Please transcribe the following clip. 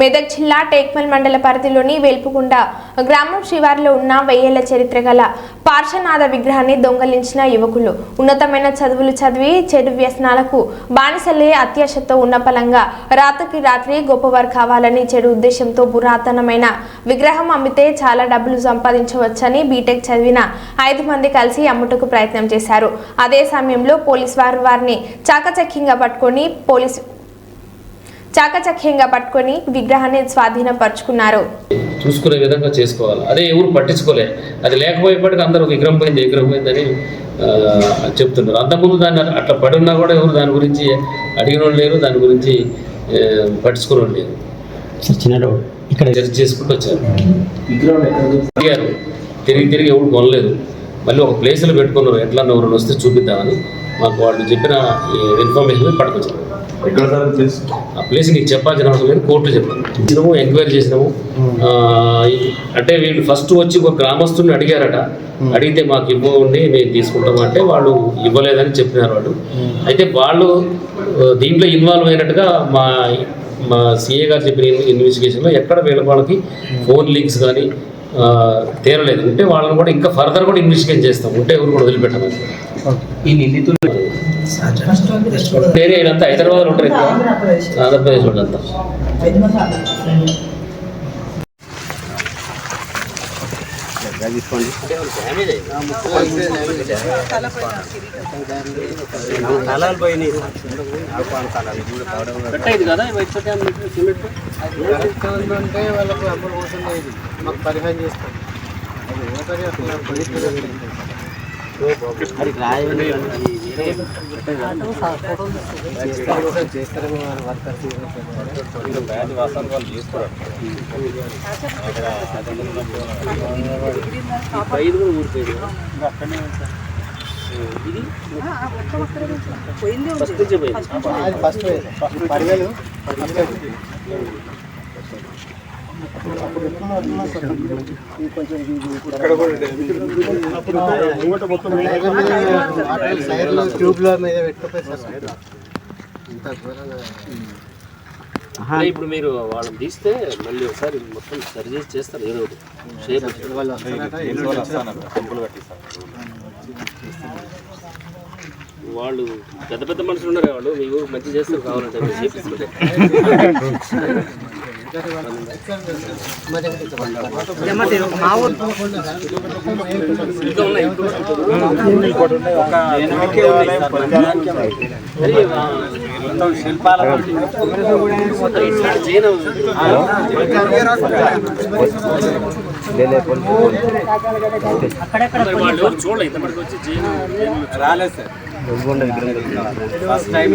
మెదక్ జిల్లా టేక్మల్ మండల పరిధిలోని వేల్పుకుండ గ్రామం శివారులో ఉన్న వెయ్యేళ్ళ చరిత్ర గల పార్శ్వనాథ విగ్రహాన్ని దొంగలించిన యువకులు. ఉన్నతమైన చదువులు చదివి చెడు వ్యసనాలకు బానిసలే అత్యాశతో ఉన్న పలంగా రాత్రికి రాత్రి గొప్పవారు కావాలని చెడు ఉద్దేశంతో పురాతనమైన విగ్రహం అమ్మితే చాలా డబ్బులు సంపాదించవచ్చని బీటెక్ చదివిన ఐదు మంది కలిసి అమ్ముటకు ప్రయత్నం చేశారు. అదే సమయంలో పోలీస్ వారు వారిని చాకచక్యంగా పట్టుకొని పోలీస్ చాకచక్యంగా పట్టుకొని విగ్రహాన్ని స్వాధీనపరుచుకున్నారు. చూసుకునే విధంగా చేసుకోవాలి. అదే ఎవరు పట్టించుకోలే. అది లేకపోయేప్పటికీ అందరూ విగ్రహం పోయింది విగ్రహం పోయిందని చెప్తున్నారు. అంతకుముందు దాన్ని అట్లా పడి ఉన్నా కూడా ఎవరు దాని గురించి అడిగిన లేరు దాని గురించి ఆ, పట్టించుకునే వాళ్ళు లేరు. సార్ చిన్న డౌట్. ఇక్కడ చర్చ చేసుకుంటూ వచ్చారు. తిరిగారు తిరిగి తిరిగి ఎవరు కొనలేదు. మళ్ళీ ఒక ప్లేస్లో పెట్టుకున్నారు. ఎట్లా ఎవరు వస్తే చూపిద్దామని మాకు వాళ్ళు చెప్పిన ఇన్ఫర్మేషన్ పట్టుకొచ్చారు. ఎక్కడ సార్ ప్లేస్ ఆ ప్లేస్ నీకు చెప్పాల్సిన అవసరం లేదు కోర్టులో ఇచ్చినాము ఎంక్వైరీ చేసినాము. ఆ, అంటే వీళ్ళు ఫస్ట్ వచ్చి ఒక గ్రామస్తుని అడిగారట. అడిగితే మాకు ఇవ్వండి మేము తీసుకుంటాం అంటే వాళ్ళు ఇవ్వలేదని చెప్పినారు వాళ్ళు. అయితే వాళ్ళు దీంట్లో ఇన్వాల్వ్ అయినట్టుగా మా మా సిఏ గారు చెప్పిన ఇన్వెస్టిగేషన్లో ఎక్కడ వీళ్ళ వాళ్ళకి ఫోన్ లింక్స్ కానీ ఆ, తేరలేదు. ఉంటే వాళ్ళని కూడా ఇంకా ఫర్దర్ కూడా ఇన్వెస్టిగేట్ చేస్తాం. ఉంటే ఎవరు కూడా వదిలిపెట్టమని ఈ నిందితులు ఏరియా ఇదంతా హైదరాబాద్ ఉంటారు ఎక్కువ ఆంధ్రప్రదేశ్. వాళ్ళంతా తలాలు పోయినాయి పెట్టేది కదా? అంటే వాళ్ళకు అమలు పోతుంది మాకు పరిహారం చేస్తాం ఊరిపోయింది ఇది ఫస్ట్ ఫస్ట్ పదివేలు సైడ్లో ట్యూబ్లో మీద పెట్టుకోపోయి ఇప్పుడు మీరు వాళ్ళని తీస్తే మళ్ళీ ఒకసారి మొత్తం సరి చేసి చేస్తారు ఏదో ఒకటి. షేప్ వచ్చి. వాళ్ళు పెద్ద పెద్ద మనుషులు ఉన్నారు వాళ్ళు మీకు మంచి చేస్తారు కావాలంటే మీరు చేపిస్తుంటే మరి వాళ్ళు ఎవరు చూడలే ఇంతమందికి వచ్చి చేయను రాలేదు సార్ ఫస్ట్ టైం